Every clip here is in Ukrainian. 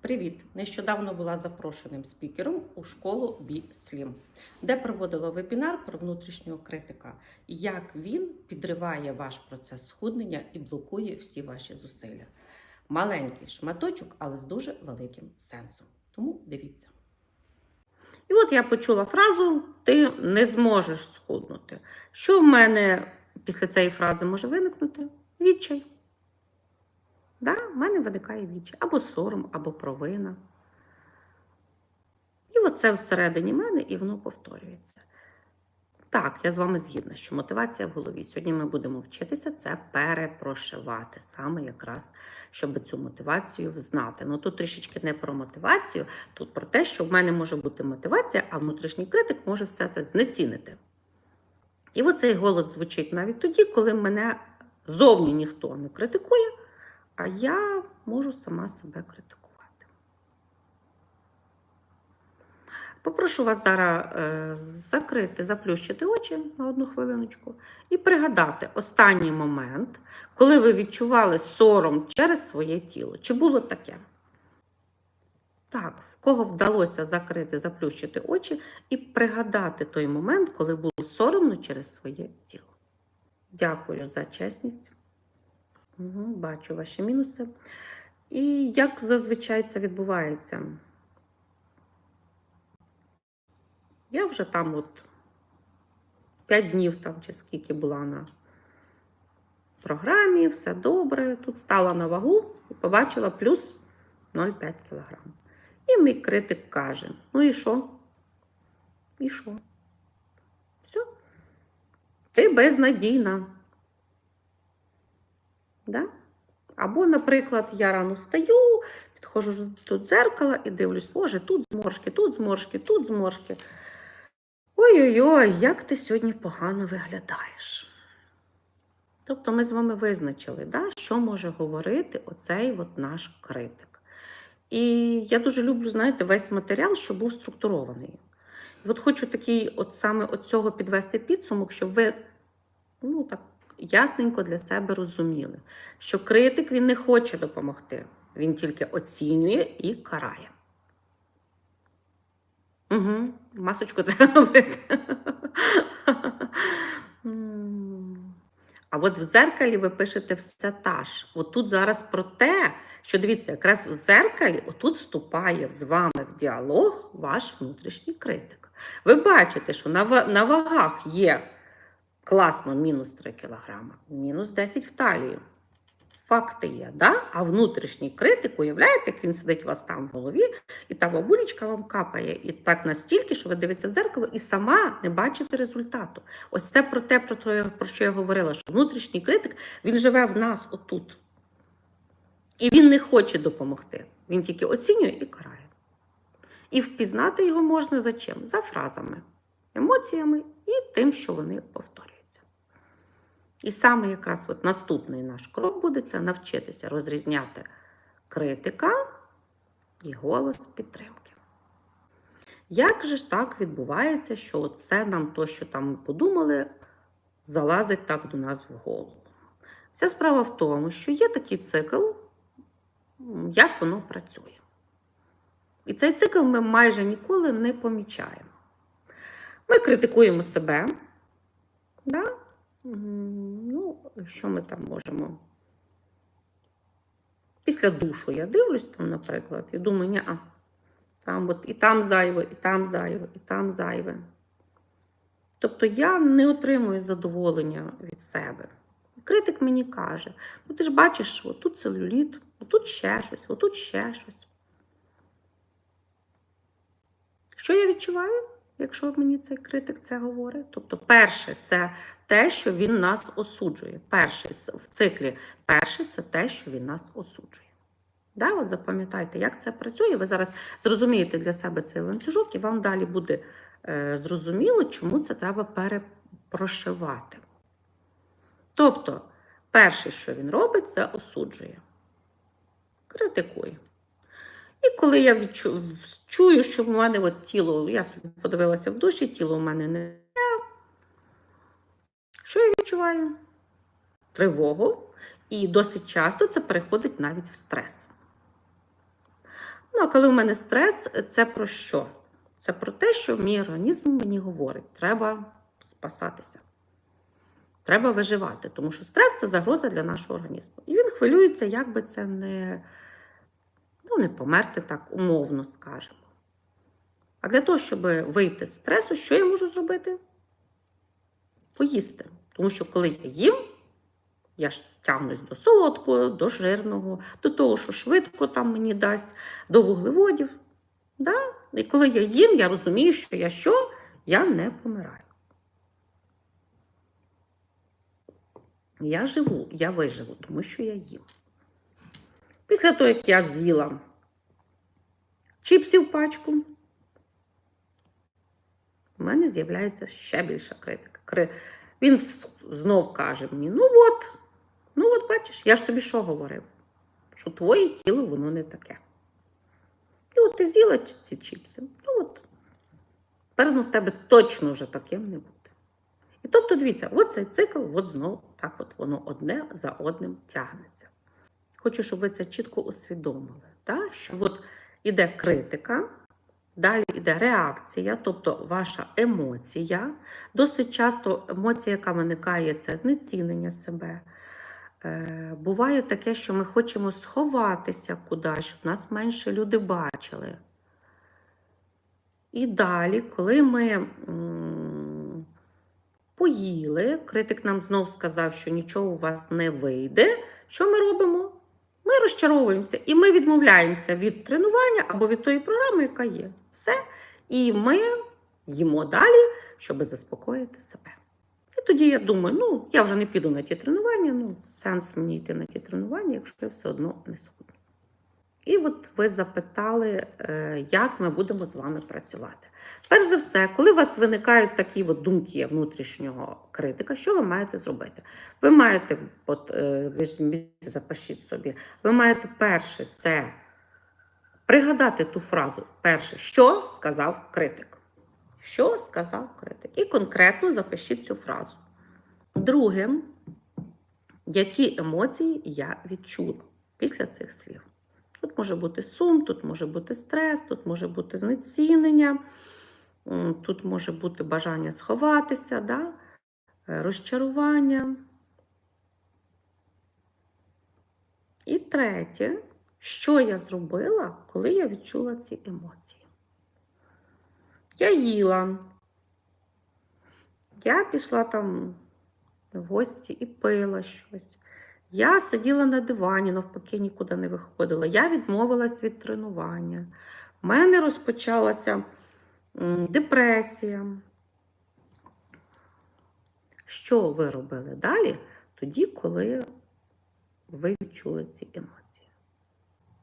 Привіт! Нещодавно була запрошеним спікером у школу Бі-Слім, де проводила вебінар про внутрішнього критика, як він підриває ваш процес схуднення і блокує всі ваші зусилля. Маленький шматочок, але з дуже великим сенсом. Тому дивіться. І от я почула фразу: ти не зможеш схуднути. Що в мене після цієї фрази може виникнути? Відчай. Да, в мене виникає відчай. Або сором, або провина. І оце всередині мене, і воно повторюється. Так, я з вами згідна, що мотивація в голові. Сьогодні ми будемо вчитися це перепрошивати, саме якраз, щоб цю мотивацію взнати. Ну тут трішечки не про мотивацію, тут про те, що в мене може бути мотивація, а внутрішній критик може все це знецінити. І оцей голос звучить навіть тоді, коли мене зовні ніхто не критикує, а я можу сама себе критикувати. Попрошу вас зараз е, закрити, заплющити очі на одну хвилиночку і пригадати останній момент, коли ви відчували сором через своє тіло. Чи було таке? Так, в кого вдалося закрити, заплющити очі і пригадати той момент, коли було соромно через своє тіло. Дякую за чесність. Бачу ваші мінуси. І як зазвичай це відбувається? Я вже там от 5 днів там, чи скільки була на програмі, все добре. Тут стала на вагу і побачила плюс 0,5 кг. І мій критик каже: ну і що? І що? Все. Ти безнадійна. Да? Або, наприклад, я рано встаю, підходжу до дзеркала і дивлюсь, боже, тут зморшки, тут зморшки, тут зморшки. Ой-ой-ой, як ти сьогодні погано виглядаєш. Тобто ми з вами визначили, да, що може говорити оцей от наш критик. І я дуже люблю, знаєте, весь матеріал, що був структурований. І от хочу такий, от саме от цього підвести підсумок, щоб ви ну, так, ясненько для себе розуміли, що критик він не хоче допомогти, він тільки оцінює і карає. Угу, масочку треба робити. А от в зеркалі ви пишете все та ж. От тут зараз про те, що дивіться, якраз в зеркалі отут вступає з вами в діалог ваш внутрішній критик. Ви бачите, що на вагах є класно мінус 3 кг, мінус 10 в талію. Факти є, да? а внутрішній критик, уявляєте, як він сидить у вас там в голові, і та бабулечка вам капає. І так настільки, що ви дивитеся в дзеркало і сама не бачите результату. Ось це про те, про, те, про що я говорила, що внутрішній критик він живе в нас отут. І він не хоче допомогти. Він тільки оцінює і карає. І впізнати його можна за чим? За фразами, емоціями і тим, що вони повторюються. І саме якраз от наступний наш крок буде це навчитися розрізняти критика і голос підтримки. Як же ж так відбувається, що це нам то, що там ми подумали, залазить так до нас в голову? Вся справа в тому, що є такий цикл, як воно працює. І цей цикл ми майже ніколи не помічаємо. Ми критикуємо себе. Да? Ну, що ми там можемо? Після душу я дивлюсь там, наприклад, і думаю, ні, там от і там зайве, і там зайве, і там зайве. Тобто я не отримую задоволення від себе. Критик мені каже: ну ти ж бачиш, отут целюліт, отут ще щось, отут ще щось. Що я відчуваю, якщо мені цей критик це говорить? Тобто, перше, це те, що він нас осуджує. Перше в циклі перше це те, що він нас осуджує. Да, от запам'ятайте, як це працює. Ви зараз зрозумієте для себе цей ланцюжок, і вам далі буде е, зрозуміло, чому це треба перепрошивати. Тобто, перше, що він робить, це осуджує, критикує. І коли я чую, що в мене от тіло, я собі подивилася в душі, тіло в мене не. Що я відчуваю? Тривогу. І досить часто це переходить навіть в стрес. Ну, а коли в мене стрес, це про що? Це про те, що мій організм мені говорить, треба спасатися. Треба виживати, тому що стрес це загроза для нашого організму. І він хвилюється, як би це не, ну, не померти так, умовно скажемо. А для того, щоб вийти з стресу, що я можу зробити? Поїсти. Тому що коли я їм, я ж тягнусь до солодкого, до жирного, до того, що швидко там мені дасть, до вуглеводів. Да? І коли я їм, я розумію, що я що? Я не помираю. Я живу, я виживу, тому що я їм. Після того, як я з'їла чіпсів пачку, у мене з'являється ще більша критика. Він знов каже мені: ну от, ну от бачиш, я ж тобі що говорив? Що твоє тіло воно не таке. І от ти з'їла ці- чіпси. Ну от, тепер в тебе точно вже таким не буде. І тобто, дивіться, от цей цикл, от знову так от воно одне за одним тягнеться. Хочу, щоб ви це чітко усвідомили, так? що от іде критика, далі йде реакція, тобто ваша емоція. Досить часто емоція, яка виникає, це знецінення себе. Е, буває таке, що ми хочемо сховатися кудись, щоб нас менше люди бачили. І далі, коли ми поїли, критик нам знов сказав, що нічого у вас не вийде. Що ми робимо? Ми розчаровуємося і ми відмовляємося від тренування або від тої програми, яка є. Все. І ми їмо далі, щоб заспокоїти себе. І тоді я думаю, ну, я вже не піду на ті тренування, ну, сенс мені йти на ті тренування, якщо я все одно не схудну. І от ви запитали, е, як ми будемо з вами працювати. Перш за все, коли у вас виникають такі от думки внутрішнього критика, що ви маєте зробити? Ви маєте, от, е, ви запишіть собі, ви маєте перше це пригадати ту фразу. Перше, що сказав критик. Що сказав критик? І конкретно запишіть цю фразу. Друге, які емоції я відчула після цих слів. Тут може бути сум, тут може бути стрес, тут може бути знецінення, тут може бути бажання сховатися, да? е, розчарування. І третє, що я зробила, коли я відчула ці емоції. Я їла. Я пішла там в гості і пила щось. Я сиділа на дивані, навпаки, нікуди не виходила. Я відмовилась від тренування. У мене розпочалася депресія. Що ви робили далі? Тоді, коли ви відчули ці емоції.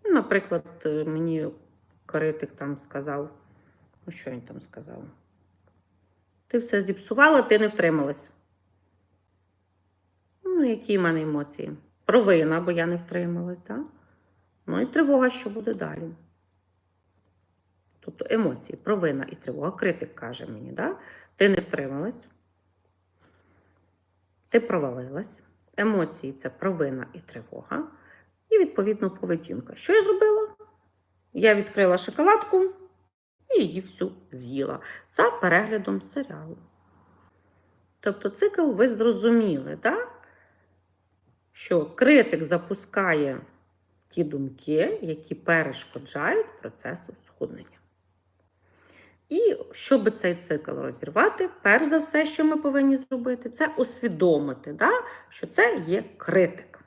Ну, Наприклад, е, мені критик там сказав, ну що він там сказав? Ти все зіпсувала, ти не втрималась. Які в мене емоції? Провина, бо я не втрималась, так? Ну і тривога, що буде далі. Тобто емоції, провина і тривога. Критик каже мені, да? ти не втрималась, ти провалилась. Емоції це провина і тривога. І, відповідно, поведінка. Що я зробила? Я відкрила шоколадку і її всю з'їла за переглядом серіалу. Тобто цикл ви зрозуміли, так? Що критик запускає ті думки, які перешкоджають процесу схуднення. І щоб цей цикл розірвати, перш за все, що ми повинні зробити, це усвідомити, да, що це є критик.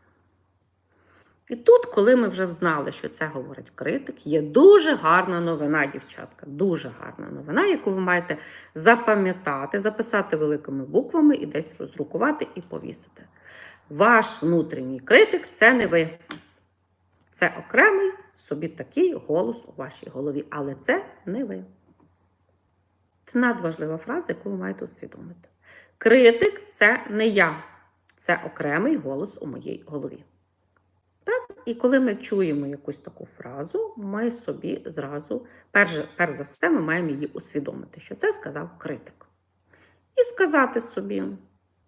І тут, коли ми вже знали, що це говорить критик, є дуже гарна новина, дівчатка. Дуже гарна новина, яку ви маєте запам'ятати, записати великими буквами і десь роздрукувати і повісити. Ваш внутрішній критик це не ви. Це окремий собі такий голос у вашій голові, але це не ви. Це надважлива фраза, яку ви маєте усвідомити. Критик це не я, це окремий голос у моїй голові. Так, і коли ми чуємо якусь таку фразу, ми собі зразу, перш, перш за все, ми маємо її усвідомити, що це сказав критик. І сказати собі: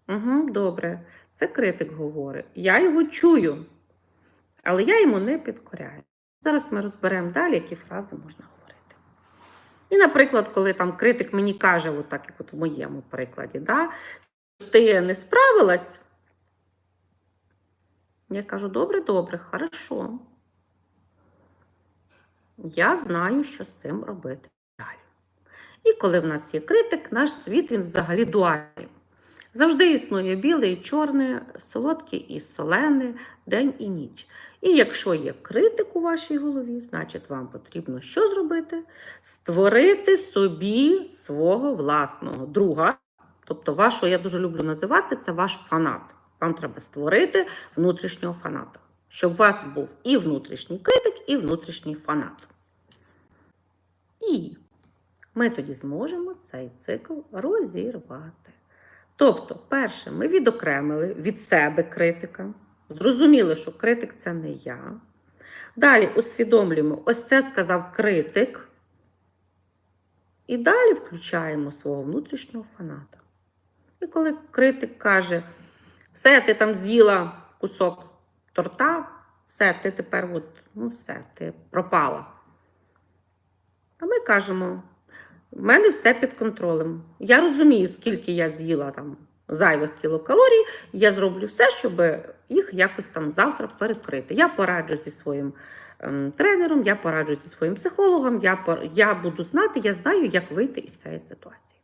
угу, добре, це критик говорить, я його чую, але я йому не підкоряю. Зараз ми розберемо далі, які фрази можна говорити. І, наприклад, коли там критик мені каже, от так як от в моєму прикладі, да, ти не справилась, я кажу, добре, добре, хорошо. Я знаю, що з цим робити далі. І коли в нас є критик, наш світ він взагалі дуальний. Завжди існує біле і чорне, солодке і солене, день і ніч. І якщо є критик у вашій голові, значить вам потрібно що зробити? Створити собі свого власного друга. Тобто, вашого, я дуже люблю називати, це ваш фанат. Вам треба створити внутрішнього фаната, щоб у вас був і внутрішній критик, і внутрішній фанат. І ми тоді зможемо цей цикл розірвати. Тобто, перше, ми відокремили від себе критика. Зрозуміли, що критик це не я. Далі усвідомлюємо, ось це сказав критик. І далі включаємо свого внутрішнього фаната. І коли критик каже, все, ти там з'їла кусок торта, все, ти тепер от, ну все, ти пропала. А ми кажемо, в мене все під контролем. Я розумію, скільки я з'їла там зайвих кілокалорій, я зроблю все, щоб їх якось там завтра перекрити. Я пораджу зі своїм ем, тренером, я пораджу зі своїм психологом, я, я буду знати, я знаю, як вийти із цієї ситуації.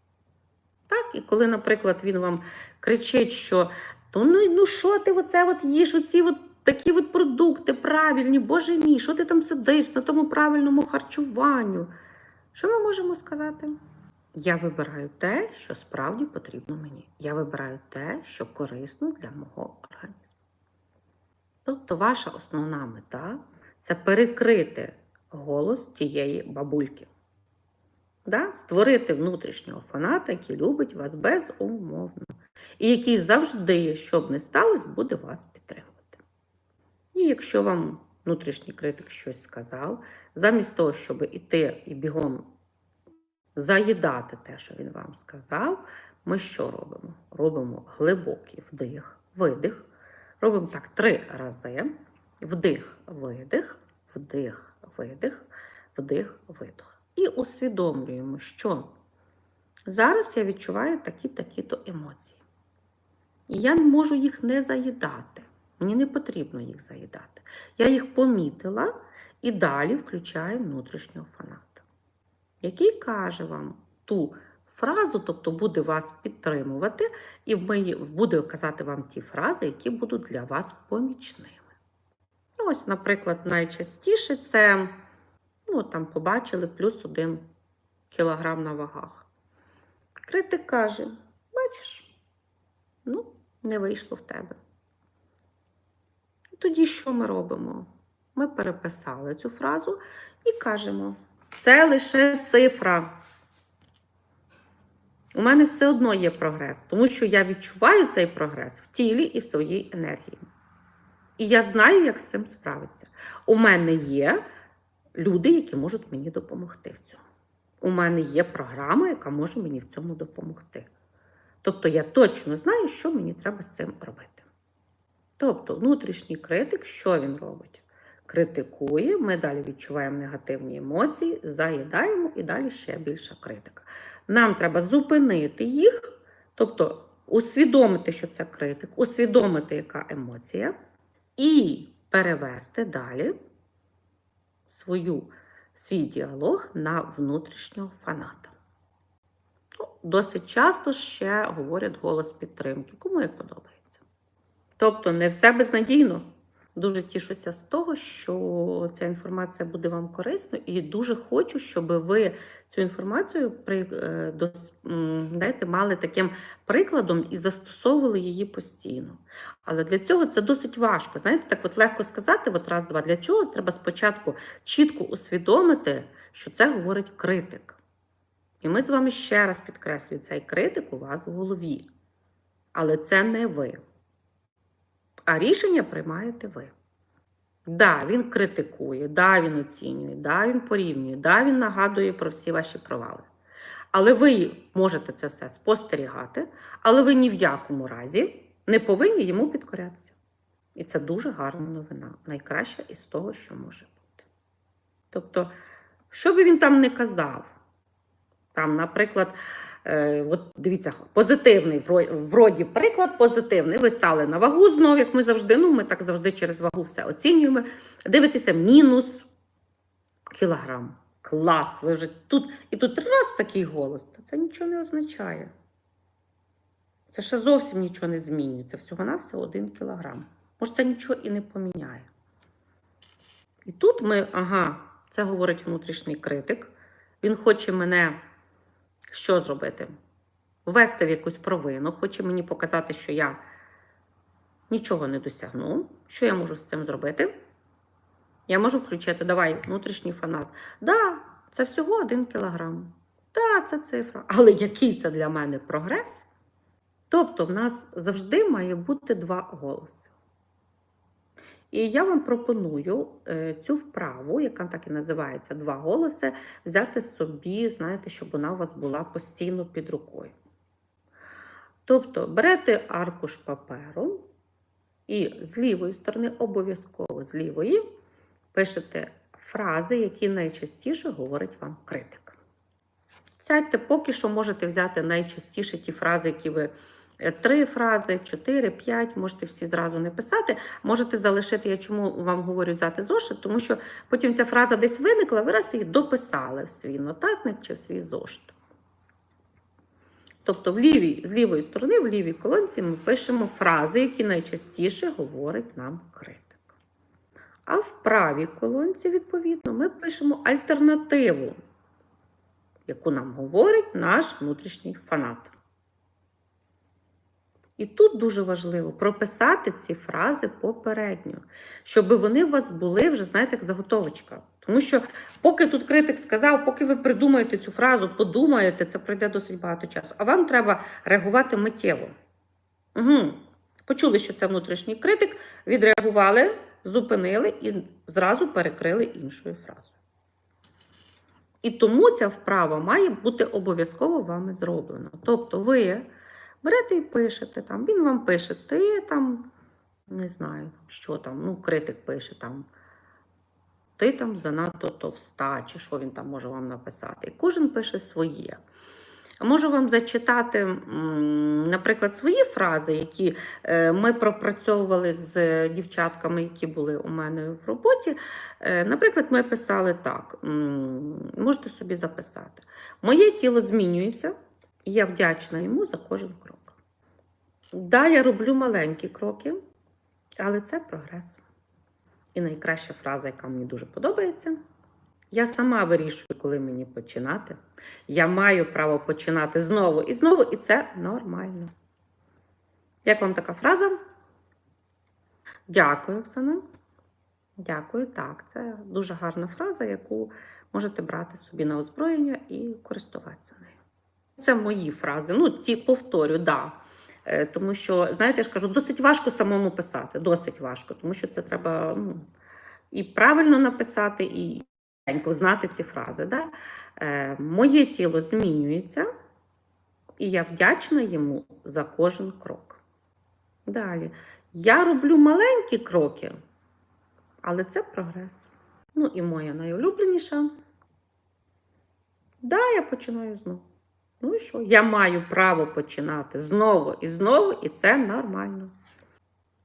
Так, і коли, наприклад, він вам кричить, що то ну, ну що ти оце от їш, оці от такі от продукти правильні, боже мій, що ти там сидиш на тому правильному харчуванню? Що ми можемо сказати? Я вибираю те, що справді потрібно мені. Я вибираю те, що корисно для мого організму. Тобто, ваша основна мета це перекрити голос тієї бабульки. Да? Створити внутрішнього фаната, який любить вас безумовно. І який завжди, що б не сталося, буде вас підтримувати. І якщо вам внутрішній критик щось сказав, замість того, щоб іти і бігом заїдати те, що він вам сказав, ми що робимо? Робимо глибокий вдих, видих. Робимо так три рази. Вдих, видих, вдих, видих, вдих, видих. І усвідомлюємо, що зараз я відчуваю такі-такі-то емоції. І я можу їх не заїдати. Мені не потрібно їх заїдати. Я їх помітила і далі включаю внутрішнього фаната, який каже вам ту фразу, тобто буде вас підтримувати, і буде казати вам ті фрази, які будуть для вас помічними. Ну, Ось, наприклад, найчастіше це ну, там побачили плюс один кілограм на вагах. Критик каже: бачиш, ну, не вийшло в тебе. Тоді що ми робимо? Ми переписали цю фразу і кажемо: це лише цифра. У мене все одно є прогрес, тому що я відчуваю цей прогрес в тілі і в своїй енергії. І я знаю, як з цим справитися. У мене є люди, які можуть мені допомогти в цьому. У мене є програма, яка може мені в цьому допомогти. Тобто я точно знаю, що мені треба з цим робити. Тобто, внутрішній критик, що він робить? Критикує, ми далі відчуваємо негативні емоції, заїдаємо і далі ще більша критика. Нам треба зупинити їх, тобто усвідомити, що це критик, усвідомити, яка емоція, і перевести далі свою, свій діалог на внутрішнього фаната. Ну, Досить часто ще говорять голос підтримки, кому як подобається. Тобто не все безнадійно. Дуже тішуся з того, що ця інформація буде вам корисною, і дуже хочу, щоб ви цю інформацію при, е, знаєте, мали таким прикладом і застосовували її постійно. Але для цього це досить важко. Знаєте, так от легко сказати, от раз, два. Для чого треба спочатку чітко усвідомити, що це говорить критик. І ми з вами ще раз підкреслюю, цей критик у вас в голові. Але це не ви. А рішення приймаєте ви. Да, він критикує, да, він оцінює, да, він порівнює, да, він нагадує про всі ваші провали. Але ви можете це все спостерігати, але ви ні в якому разі не повинні йому підкорятися. І це дуже гарна новина. Найкраща із того, що може бути. Тобто, що би він там не казав, там, наприклад, е, от дивіться, позитивний, вроді приклад позитивний. Ви стали на вагу знов, як ми завжди, ну ми так завжди через вагу все оцінюємо. Дивитеся, мінус кілограм. Клас, ви вже тут і тут раз такий голос. Та це нічого не означає. Це ще зовсім нічого не змінює. Це всього-навсього один кілограм. Може, це нічого і не поміняє. І тут ми, ага, це говорить внутрішній критик. Він хоче мене що зробити? Ввести в якусь провину, хоче мені показати, що я нічого не досягну. Що я можу з цим зробити? Я можу включити, давай, внутрішній фанат. Да, це всього один кілограм. Да, це цифра. Але який це для мене прогрес? Тобто, в нас завжди має бути два голоси. І я вам пропоную е, цю вправу, яка так і називається два голоси, взяти собі, знаєте, щоб вона у вас була постійно під рукою. Тобто берете аркуш паперу і з лівої сторони, обов'язково з лівої, пишете фрази, які найчастіше говорить вам критик. Сядьте, поки що можете взяти найчастіше ті фрази, які ви три фрази, чотири, п'ять, можете всі зразу не писати. Можете залишити, я чому вам говорю взяти зошит, тому що потім ця фраза десь виникла, ви раз її дописали в свій нотатник чи в свій зошит. Тобто в лівій, з лівої сторони, в лівій колонці ми пишемо фрази, які найчастіше говорить нам критик. А в правій колонці, відповідно, ми пишемо альтернативу, яку нам говорить наш внутрішній фанат. І тут дуже важливо прописати ці фрази попередньо, щоб вони у вас були вже, знаєте, як заготовочка. Тому що, поки тут критик сказав, поки ви придумаєте цю фразу, подумаєте, це пройде досить багато часу. А вам треба реагувати миттєво. Угу. Почули, що це внутрішній критик, відреагували, зупинили і зразу перекрили іншою фразою. І тому ця вправа має бути обов'язково вами зроблена. Тобто ви берете і пишете, там, він вам пише, ти там, не знаю, що там, ну, критик пише там, ти там занадто товста, чи що він там може вам написати. І кожен пише своє. Можу вам зачитати, наприклад, свої фрази, які е, ми пропрацьовували з дівчатками, які були у мене в роботі. Е, Наприклад, ми писали так: можете собі записати. Моє тіло змінюється, і я вдячна йому за кожен крок. Да, я роблю маленькі кроки, але це прогрес. І найкраща фраза, яка мені дуже подобається. Я сама вирішую, коли мені починати. Я маю право починати знову і знову, і це нормально. Як вам така фраза? Дякую, Оксана. Дякую, так. Це дуже гарна фраза, яку можете брати собі на озброєння і користуватися нею. Це мої фрази. Ну, ці повторю, да. Е, Тому що, знаєте, я ж кажу, досить важко самому писати. Досить важко, тому що це треба ну, і правильно написати, і знати ці фрази. Да? Е, Моє тіло змінюється, і я вдячна йому за кожен крок. Далі. Я роблю маленькі кроки, але це прогрес. Ну і моя найулюбленіша. Да, я починаю знову. Ну і що? Я маю право починати знову і знову, і це нормально.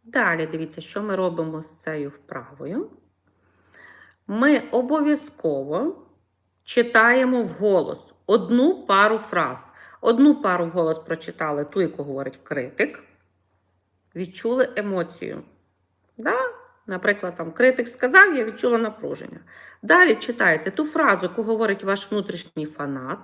Далі дивіться, що ми робимо з цією вправою. Ми обов'язково читаємо вголос одну пару фраз. Одну пару вголос прочитали, ту, яку говорить критик, відчули емоцію. Да? Наприклад, там критик сказав, я відчула напруження. Далі читаєте ту фразу, яку говорить ваш внутрішній фанат,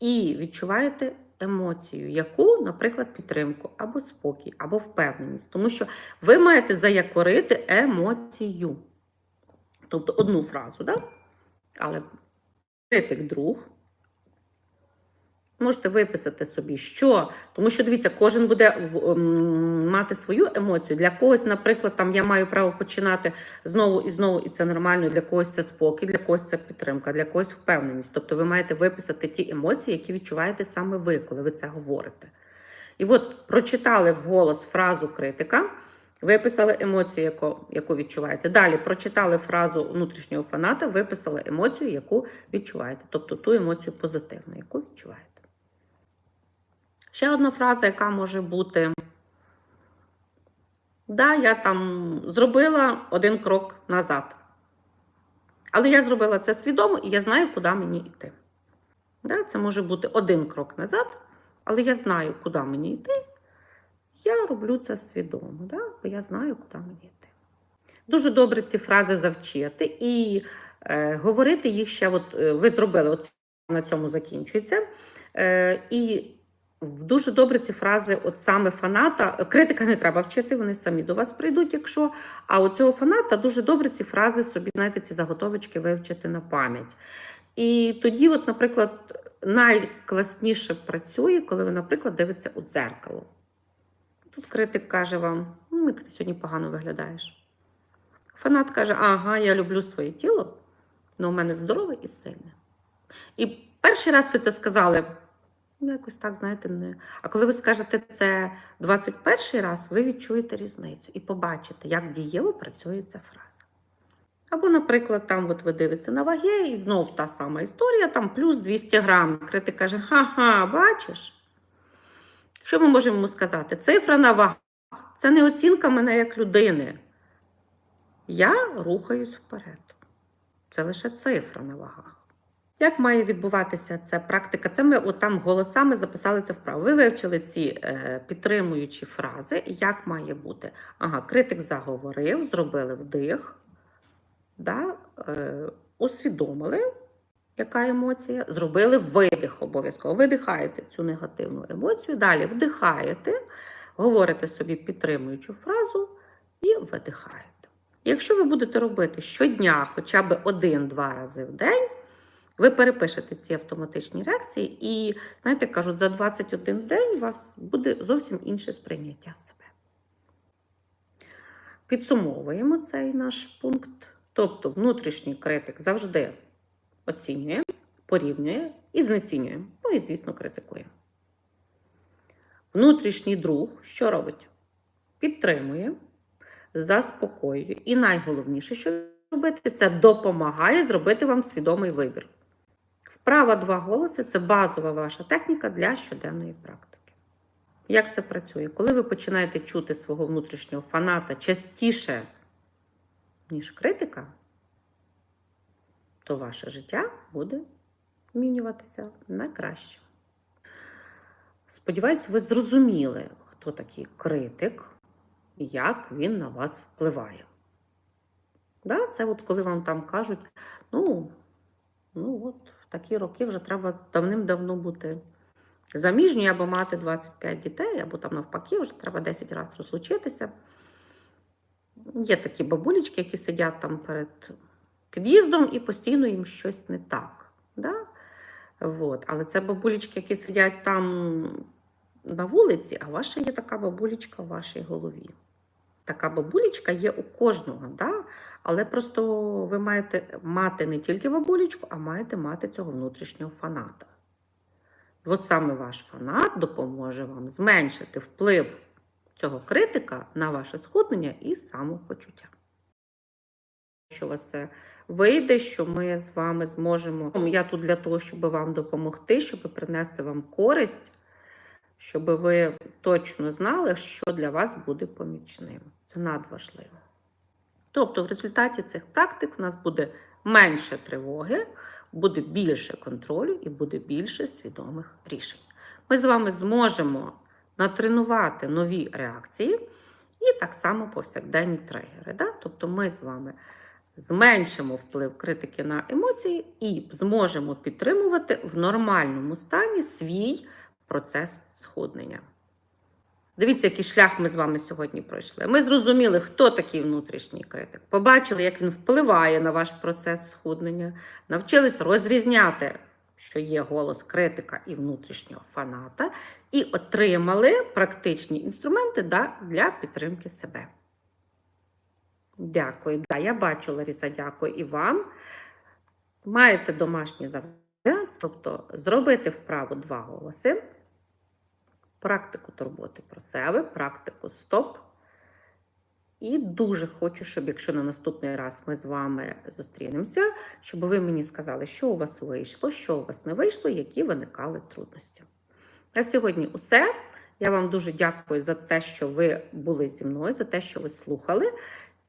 і відчуваєте емоцію, яку, наприклад, підтримку, або спокій, або впевненість. Тому що ви маєте заякорити емоцію. Тобто одну фразу, да? але критик друг. Можете виписати собі, що, тому що дивіться, кожен буде в- м, мати свою емоцію. Для когось, наприклад, там я маю право починати знову і знову, і це нормально. Для когось це спокій, для когось це підтримка, для когось впевненість. Тобто ви маєте виписати ті емоції, які відчуваєте саме ви, коли ви це говорите. І от прочитали вголос фразу критика, Виписали емоцію, яку, яку відчуваєте. Далі прочитали фразу внутрішнього фаната, виписали емоцію, яку відчуваєте. Тобто ту емоцію позитивну, яку відчуваєте. Ще одна фраза, яка може бути. Да, я там зробила один крок назад. Але я зробила це свідомо і я знаю, куди мені йти. Да, це може бути один крок назад, але я знаю, куди мені йти. Я роблю це свідомо, да? бо я знаю, куди мені йти. Дуже добре ці фрази завчити і е, говорити їх ще, от, е, ви зробили, от на цьому закінчується. Е, і дуже добре ці фрази, от саме фаната, критика не треба вчити, вони самі до вас прийдуть, якщо. А у цього фаната дуже добре ці фрази собі, знаєте, ці заготовочки вивчити на пам'ять. І тоді, от, наприклад, найкласніше працює, коли ви, наприклад, дивитеся у дзеркало. Тут критик каже вам, ну, ти сьогодні погано виглядаєш. Фанат каже, ага, я люблю своє тіло, але у мене здорове і сильне. І перший раз ви це сказали, ну, якось так, знаєте, не. А коли ви скажете це 21 раз, ви відчуєте різницю і побачите, як дієво працює ця фраза. Або, наприклад, там от ви дивитеся на ваги, і знов та сама історія, там плюс 200 грам. Критик каже, ха-ха, бачиш? Що ми можемо йому сказати? Цифра на вагах це не оцінка мене як людини. Я рухаюсь вперед. Це лише цифра на вагах. Як має відбуватися ця практика? Це ми отам голосами записали це вправо. Ви вивчили ці е, підтримуючі фрази. Як має бути? Ага, критик заговорив, зробили вдих, да, е, усвідомили, яка емоція, зробили видих обов'язково. Видихаєте цю негативну емоцію, далі вдихаєте, говорите собі підтримуючу фразу і видихаєте. Якщо ви будете робити щодня хоча б один-два рази в день, ви перепишете ці автоматичні реакції, і, знаєте, кажуть, за 21 день у вас буде зовсім інше сприйняття себе. Підсумовуємо цей наш пункт. Тобто, внутрішній критик завжди оцінює, порівнює і знецінює. Ну і, звісно, критикує. Внутрішній друг що робить? Підтримує, заспокоює. І найголовніше, що робити, це допомагає зробити вам свідомий вибір. Вправа два голоси це базова ваша техніка для щоденної практики. Як це працює? Коли ви починаєте чути свого внутрішнього фаната частіше, ніж критика, то ваше життя буде змінюватися на краще. Сподіваюсь, ви зрозуміли, хто такий критик і як він на вас впливає. Да, це от коли вам там кажуть, ну, ну от такі роки вже треба давним-давно бути заміжньою або мати 25 дітей, або там навпаки, вже треба 10 разів розлучитися. Є такі бабулечки, які сидять там перед під'їздом і постійно їм щось не так. Да? Вот. Але це бабулечки, які сидять там на вулиці, а ваша є така бабулечка в вашій голові. Така бабулечка є у кожного, да? але просто ви маєте мати не тільки бабулечку, а маєте мати цього внутрішнього фаната. От саме ваш фанат допоможе вам зменшити вплив цього критика на ваше схуднення і самопочуття. Що у вас це вийде, що ми з вами зможемо. Я тут для того, щоб вам допомогти, щоб принести вам користь, щоб ви точно знали, що для вас буде помічним. Це надважливо. Тобто, в результаті цих практик у нас буде менше тривоги, буде більше контролю і буде більше свідомих рішень. Ми з вами зможемо натренувати нові реакції і так само повсякденні тригери. Да? Тобто ми з вами зменшимо вплив критики на емоції і зможемо підтримувати в нормальному стані свій процес схуднення. Дивіться, який шлях ми з вами сьогодні пройшли. Ми зрозуміли, хто такий внутрішній критик. Побачили, як він впливає на ваш процес схуднення, навчились розрізняти, що є голос критика і внутрішнього фаната, і отримали практичні інструменти для підтримки себе. Дякую. Да, я бачу, Ларіса, дякую і вам. Маєте домашнє завдання, тобто зробити вправу два голоси, практику турботи про себе, практику стоп І дуже хочу, щоб якщо на наступний раз ми з вами зустрінемося, щоб ви мені сказали, що у вас вийшло, що у вас не вийшло, які виникали трудності. На сьогодні усе. Я вам дуже дякую за те, що ви були зі мною, за те, що ви слухали.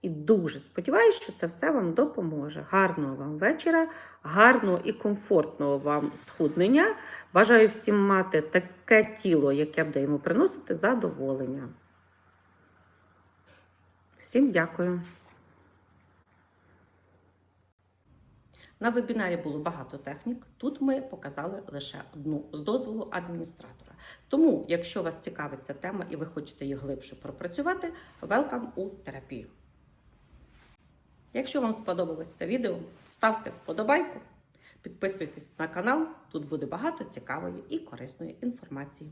І дуже сподіваюся, що це все вам допоможе. Гарного вам вечора, гарного і комфортного вам схуднення. Бажаю всім мати таке тіло, яке буде йому приносити задоволення. Всім дякую. На вебінарі було багато технік. Тут ми показали лише одну з дозволу адміністратора. Тому, якщо вас цікавить ця тема і ви хочете її глибше пропрацювати, велкам у терапію. Якщо вам сподобалось це відео, ставте вподобайку, підписуйтесь на канал, тут буде багато цікавої і корисної інформації.